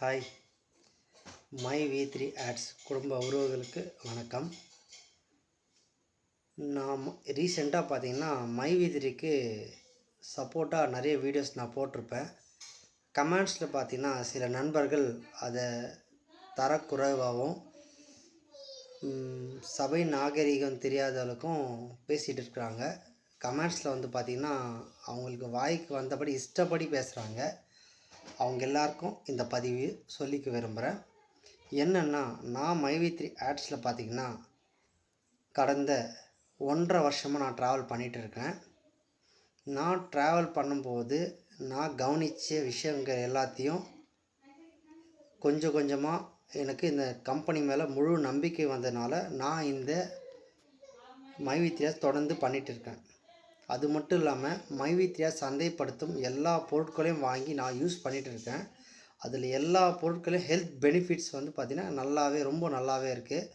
Hi my V three ads குடும்ப உறவுகளுக்கு வணக்கம். நான் ரீசெண்டாக பார்த்தீங்கன்னா மை வி த்ரீக்கு சப்போர்ட்டாக நிறைய வீடியோஸ் நான் போட்டிருப்பேன். கமெண்ட்ஸில் பார்த்தீங்கன்னா சில நண்பர்கள் அதை தரக்குறைவாகவும் சபை நாகரிகம் தெரியாதவளுக்கும் பேசிகிட்டு இருக்கிறாங்க. கமெண்ட்ஸில் வந்து பார்த்திங்கன்னா அவங்களுக்கு வாய்க்கு வந்தபடி இஷ்டப்படி பேசுகிறாங்க அவங்க எல்லாருக்கும் இந்த பதிவு சொல்லிக்க விரும்புகிறேன். என்னென்னா நான் மைவித்ரி ஆட்ஸில் பார்த்திங்கன்னா கடந்த ஒன்றரை வருஷமாக நான் ட்ராவல் பண்ணிகிட்டு இருக்கேன். நான் ட்ராவல் பண்ணும்போது நான் கவனித்த விஷயங்கள் எல்லாத்தையும் கொஞ்சம் கொஞ்சமாக எனக்கு இந்த கம்பெனி மேலே முழு நம்பிக்கை வந்ததுனால நான் இந்த மைவித்ரியா தொடர்ந்து பண்ணிகிட்டு இருக்கேன். அது மட்டும் இல்லாமல் மைவித்ரியா சந்தைப்படுத்தும் எல்லா பொருட்களையும் வாங்கி நான் யூஸ் பண்ணிகிட்டு இருக்கேன். அதில் எல்லா பொருட்களையும் ஹெல்த் பெனிஃபிட்ஸ் வந்து பார்த்திங்கன்னா நல்லாவே ரொம்ப நல்லாவே இருக்குது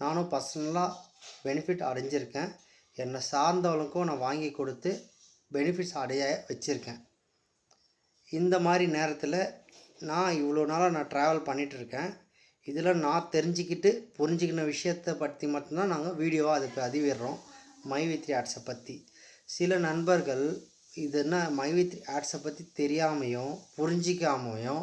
நானும் பர்சனலாக பெனிஃபிட் அடைஞ்சிருக்கேன். என்னை சார்ந்தவளுக்கும் நான் வாங்கி கொடுத்து பெனிஃபிட்ஸ் அடைய வச்சுருக்கேன். இந்த மாதிரி நேரத்தில் நான் இவ்வளோ நாளாக நான் ட்ராவல் பண்ணிகிட்டு இருக்கேன். இதில் நான் தெரிஞ்சுக்கிட்டு புரிஞ்சுக்கின விஷயத்தை பற்றி மட்டும்தான் நாங்கள் வீடியோவாக அதுக்கு பதிவிடுறோம். மைவித்ரி ஆட்ஸை பற்றி சில நண்பர்கள் இது என்ன மைவித்ரி ஆட்ஸை பற்றி தெரியாமையும் புரிஞ்சிக்காமையும்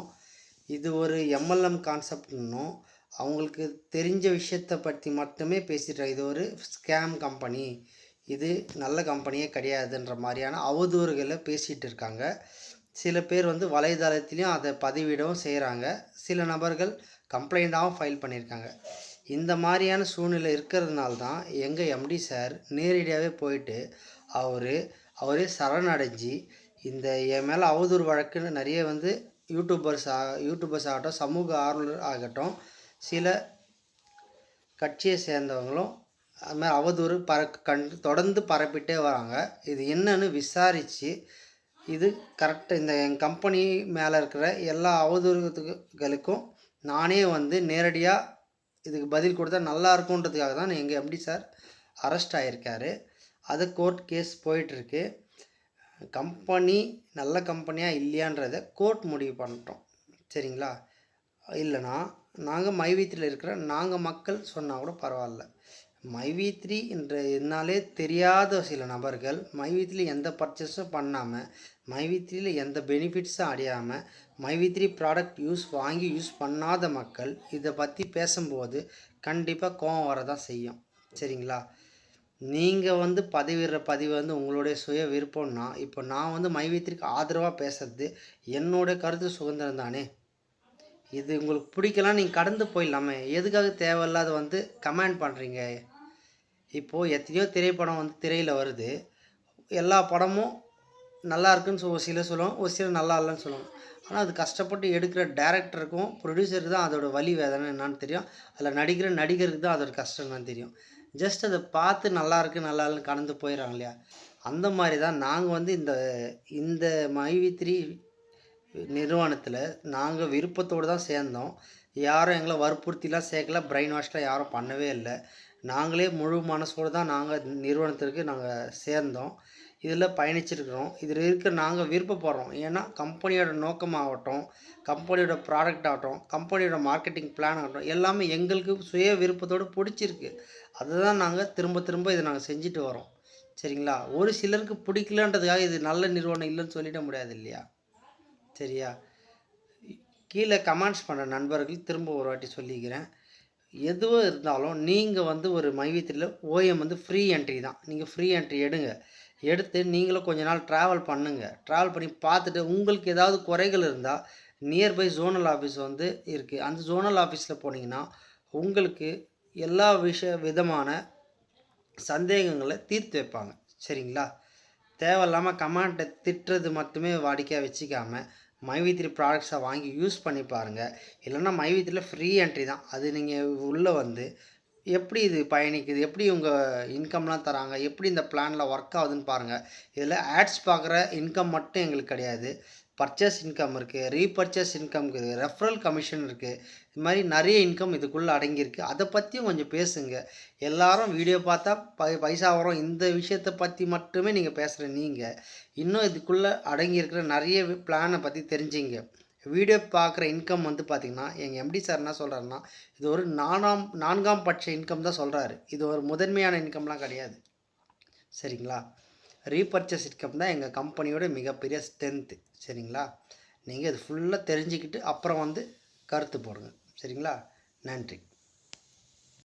இது ஒரு எம்எல்எம் கான்செப்ட்னும் அவங்களுக்கு தெரிஞ்ச விஷயத்தை பற்றி மட்டுமே பேசிட்டாங்க இது ஒரு ஸ்கேம் கம்பெனி இது நல்ல கம்பெனியே கிடையாதுன்ற மாதிரியான அவதூறுகளை பேசிகிட்டு இருக்காங்க. சில பேர் வந்து வலைதளத்துலேயும் அதை பதிவிடவும் செய்கிறாங்க சில நபர்கள் கம்ப்ளைண்ட்டாகவும் ஃபைல் பண்ணியிருக்காங்க இந்த மாதிரியான சூழ்நிலை இருக்கிறதுனால தான் எங்கள் எம்டி சார் நேரடியாகவே போயிட்டு அவர் அவரே சரணடைஞ்சு இந்த என் மேலே அவதூறு வழக்குன்னு நிறைய வந்து யூடியூபர்ஸ் ஆ யூடியூபர்ஸ் ஆகட்டும் சமூக ஆர்வலர் ஆகட்டும் சில கட்சியை சேர்ந்தவங்களும் அதுமாதிரி அவதூறு பற கண் தொடர்ந்து பரப்பிட்டே வராங்க. இது என்னன்னு விசாரித்து இது கரெக்டாக இந்த என் கம்பெனி மேலே இருக்கிற எல்லா அவதூறுகளுக்கும் நானே வந்து நேரடியாக இதுக்கு பதில் கொடுத்தா நல்லா இருக்குன்றதுக்காக தான் எங்கள் எம்டி சார் அரெஸ்ட் ஆகியிருக்காரு அது கோர்ட் கேஸ் போயிட்டுருக்கு. கம்பெனி நல்ல கம்பெனியாக இல்லையான்றதை கோர்ட் முடிவு பண்ணிட்டோம். சரிங்களா? இல்லைனா நாங்கள் மைவீத்திரியில் இருக்கிற நாங்கள் மக்கள் சொன்னால் கூட பரவாயில்ல. மைவீத்ரி என்ற என்னாலே தெரியாத சில நபர்கள் மைவீத்ரி எந்த பர்ச்சேஸும் பண்ணாமல் மைவீத்ரியில் எந்த பெனிஃபிட்ஸும் அடையாமல் my V three product use வாங்கி யூஸ் பண்ணாத மக்கள் இதை பற்றி பேசும்போது கண்டிப்பாக கோவம் வரதான் செய்யும். சரிங்களா? நீங்கள் வந்து பதிவிடுற பதிவு வந்து உங்களுடைய சுய விருப்பம்னா இப்போ நான் வந்து மைவீத்திரிக்கு ஆதரவாக பேசுறது என்னுடைய கருத்து சுதந்திரம் தானே? இது உங்களுக்கு பிடிக்கலாம் நீங்கள் கடந்து போயிடலாமே. எதுக்காக தேவையில்லாத வந்து கமெண்ட் பண்ணுறீங்க இப்போது எத்தனையோ திரைப்படம் வந்து திரையில் வருது. எல்லா படமும் நல்லா இருக்குன்னு சொல் ஒரு சில சொல்லுவோம் ஒரு சில நல்லா இல்லைன்னு சொல்லுவாங்க. ஆனால் அது கஷ்டப்பட்டு எடுக்கிற டேரக்டருக்கும் ப்ரொடியூசருக்கு தான் அதோட வழி வேதனை என்னன்னு தெரியும். அதில் நடிக்கிற நடிகருக்கு தான் அதோட கஷ்டம் என்னன்னு தெரியும். ஜஸ்ட் அதை பார்த்து நல்லா இருக்கு நல்லா இல்லைன்னு கடந்து போயிடறாங்க இல்லையா? அந்த மாதிரி தான் நாங்கள் வந்து இந்த இந்த மைவித்ரி நிறுவனத்தில் நாங்கள் விருப்பத்தோடு தான் சேர்ந்தோம். யாரும் எங்களை வற்புறுத்திலாம் சேர்க்கல பிரெயின் வாஷ்லாம் யாரும் பண்ணவே இல்லை. நாங்களே முழு மனசோடு தான் நாங்கள் நிறுவனத்திற்கு நாங்கள் சேர்ந்தோம். இதில் பயணிச்சிருக்கிறோம். இதில் இருக்க நாங்கள் விருப்பப்படுறோம். ஏன்னா கம்பெனியோட நோக்கமாகட்டும் கம்பெனியோட ப்ராடக்ட் ஆகட்டும் கம்பெனியோட மார்க்கெட்டிங் பிளான் ஆகட்டும் எல்லாமே எங்களுக்கு சுய விருப்பத்தோடு பிடிச்சிருக்கு. அதுதான் நாங்கள் திரும்ப திரும்ப இதை நாங்கள் செஞ்சுட்டு வரோம். சரிங்களா? ஒரு சிலருக்கு பிடிக்கலன்றதுக்காக இது நல்ல நிறுவனம் இல்லைன்னு சொல்லிட முடியாது இல்லையா? சரியா? கீழே கமெண்ட்ஸ் பண்ணுற நண்பர்கள் திரும்ப ஒரு வாட்டி சொல்லிக்கிறேன். எதுவும் இருந்தாலும் நீங்கள் வந்து ஒரு மைவியத்தில் ஓஎம் வந்து ஃப்ரீ என்ட்ரி தான். நீங்கள் ஃப்ரீ என்ட்ரி எடுங்க. எடுத்து நீங்களும் கொஞ்ச நாள் ட்ராவல் பண்ணுங்கள் ட்ராவல் பண்ணி பார்த்துட்டு உங்களுக்கு ஏதாவது குறைகள் இருந்தால் நியர்பை ஜோனல் ஆஃபீஸ் வந்து இருக்குது அந்த ஜோனல் ஆஃபீஸில் போனீங்கன்னா உங்களுக்கு எல்லா விஷய விதமான சந்தேகங்களை தீர்த்து வைப்பாங்க. சரிங்களா? தேவையில்லாமல் கமெண்ட்டை திட்டுறது மட்டுமே வாடிக்கையாக வச்சுக்காம மைவித்ரி ப்ராடக்ட்ஸை வாங்கி யூஸ் பண்ணி பாருங்கள் இல்லைன்னா மைவித்ரியில் ஃப்ரீ என்ட்ரி தான். அது நீங்கள் உள்ளே வந்து எப்படி இது பயணிக்குது? எப்படி உங்கள் இன்கம்லாம் தராங்க? எப்படி இந்த பிளானில் ஒர்க் ஆகுதுன்னு பாருங்கள் இதில் ஆட்ஸ் பார்க்குற இன்கம் மட்டும் எங்களுக்கு கிடையாது. பர்ச்சேஸ் இன்கம் இருக்குது ரீபர்ச்சேஸ் இன்கம் இருக்குது ரெஃபரல் கமிஷன் இருக்குது இது மாதிரி நிறைய இன்கம் இதுக்குள்ளே அடங்கியிருக்கு. அதை பற்றியும் கொஞ்சம் பேசுங்க. எல்லாரும் வீடியோ பார்த்தா பை பைசா வரும். இந்த விஷயத்தை பற்றி மட்டுமே நீங்கள் பேசுகிற நீங்கள் இன்னும் இதுக்குள்ளே அடங்கியிருக்கிற நிறைய பிளானை பற்றி தெரிஞ்சிங்க. வீடியோ பார்க்குற இன்கம் வந்து பார்த்திங்கன்னா எங்கள் எம்டி சார் என்ன சொல்கிறாருன்னா இது ஒரு நானாம் நான்காம் பட்ச இன்கம் தான் சொல்கிறாரு இது ஒரு முதன்மையான இன்கம்லாம் கிடையாது. சரிங்களா? ரீபர்ச்சேஸ் இன்கம் தான் எங்கள் கம்பெனியோட மிகப்பெரிய ஸ்ட்ரென்த்து சரிங்களா? நீங்கள் இது ஃபுல்லாக தெரிஞ்சுக்கிட்டு அப்புறம் வந்து கருத்து போடுங்க. சரிங்களா? நன்றி.